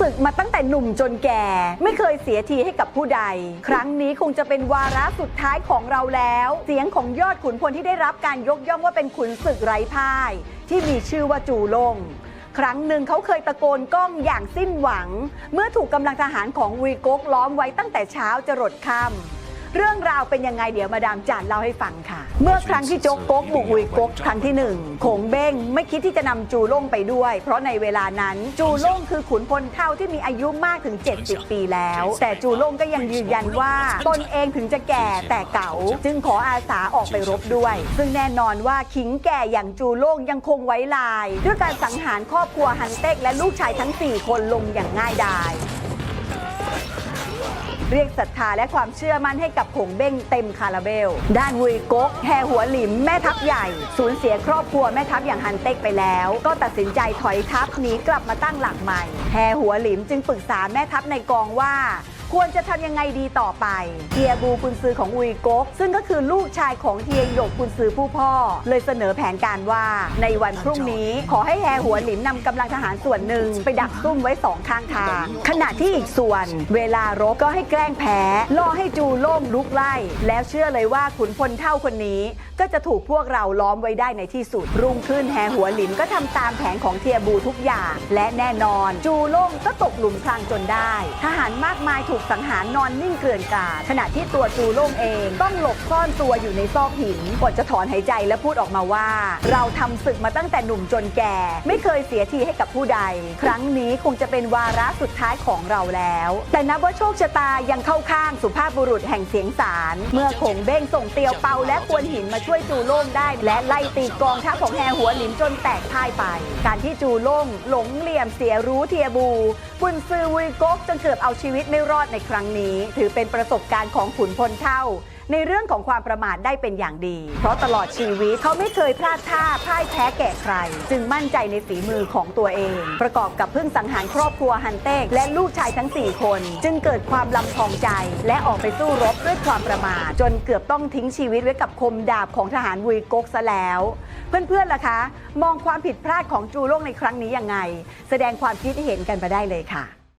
ศึกมาตั้งแต่หนุ่มจนแก่ ไม่เคยเสียทีให้กับผู้ใด ครั้งนี้คงจะเป็นวาระสุดท้ายของเราแล้ว เสียงของยอดขุนพลที่ได้รับการยกย่องว่าเป็นขุนศึกไร้พ่าย ที่มีชื่อว่าจูลงครั้งหนึ่งเขาเคยตะโกนก้องอย่างสิ้นหวัง เมื่อถูกกำลังทหารของวีโก๊กล้อมไว้ตั้งแต่เช้าจรดค่ำ เรื่องราวเป็นยังไงเดี๋ยวมาดามจานเล่าให้ฟังค่ะ เมื่อครั้งที่โจ๊กก๊กบุกวีโก๊กครั้งที่หนึ่งโขงเบ้งไม่คิดที่จะนำจูล่งไปด้วย เพราะในเวลานั้นจูล่งคือขุนพลเท่าที่มีอายุมากถึง 70 ปีแล้ว แต่จูล่งก็ยังยืนยันว่าตนเองถึงจะแก่แต่เก่า จึงขออาสาออกไปรบด้วย ซึ่งแน่นอนว่าขิงแก่อย่างจูล่งยังคงไว้ลาย ด้วยการสังหารครอบครัวฮันเต็กและลูกชายทั้ง 4 คนลงอย่างง่ายดาย เรียกศรัทธาและความเชื่อมั่นให้กับผงเบ้งเต็มคาราเบล ด้านวุยก๊กแฮหัวหลิมแม่ทัพใหญ่ สูญเสียครอบครัวแม่ทัพอย่างฮันเต็กไปแล้ว ก็ตัดสินใจถอยทัพหนีกลับมาตั้งหลักใหม่แฮหัวหลิมจึงปรึกษาแม่ทัพในกองว่า ควรจะทำยังไงดีต่อไปเทียบูกุนซือของอุยก๊กซึ่งก็คือลูกชายของเทียหยกกุนซือผู้พ่อ เลยเสนอแผนการว่าในวันพรุ่งนี้ขอให้แฮหัวหลิมนำกำลังทหารส่วนหนึ่งไปดักซุ่มไว้สองข้างทาง ขณะที่อีกส่วน เวลารบก็ให้แกล้งแพ้ล่อให้จูโล่งลุกไล่ แล้วเชื่อเลยว่าขุนพลเท่าคนนี้ ก็จะถูกพวกเราล้อมไว้ได้ในที่สุด รุ่งขึ้นแฮหัวหลิมก็ทำตามแผนของเทียบูทุกอย่าง และแน่นอน จูโล่งก็ตกหลุมพรางจนได้ ทหารมากมายถูกสังหารนอนนิ่งเกลื่อนกาดขณะที่ตัวจูโล่งเอง ต้องหลบซ่อนตัวอยู่ในซอกหินก่อนจะถอนหายใจและพูดออกมาว่า เราทำศึกมาตั้งแต่หนุ่มจนแก่ ไม่เคยเสียทีให้กับผู้ใด ครั้งนี้คงจะเป็นวาระสุดท้ายของเราแล้ว แต่นับว่าโชคชะตายังเข้าข้างสุภาพบุรุษแห่งเสียงสาร เมื่อขงเบ้งส่งเตียวเปาและกวนหินมาช่วยจูโล่งได้ และไล่ตีกองทัพของแฮหัวหลินจนแตกพ่ายไป การที่จูโล่งหลงเหลี่ยมเสียรู้เทียบูบุญซือวุยก๊กจนเกือบเอาชีวิตไม่รอดในครั้งนี้ ถือเป็นประสบการณ์ของขุนพลเท่า ในเรื่องของความประมาทได้เป็นอย่างดี เพราะตลอดชีวิตเขาไม่เคยพลาดท่าพ่ายแพ้แก่ใคร จึงมั่นใจในฝีมือของตัวเอง ประกอบกับเพิ่งสังหารครอบครัวฮันเต้กและลูกชายทั้ง 4 คน จึงเกิดความลำพองใจ และออกไปสู้รบด้วยความประมาทจนเกือบต้องทิ้งชีวิตไว้กับคมดาบของทหารวุยกกซะแล้ว เพื่อนๆล่ะคะ มองความผิดพลาดของจูโล่งในครั้งนี้ยังไง แสดงความคิดเห็นกันมาได้เลยค่ะ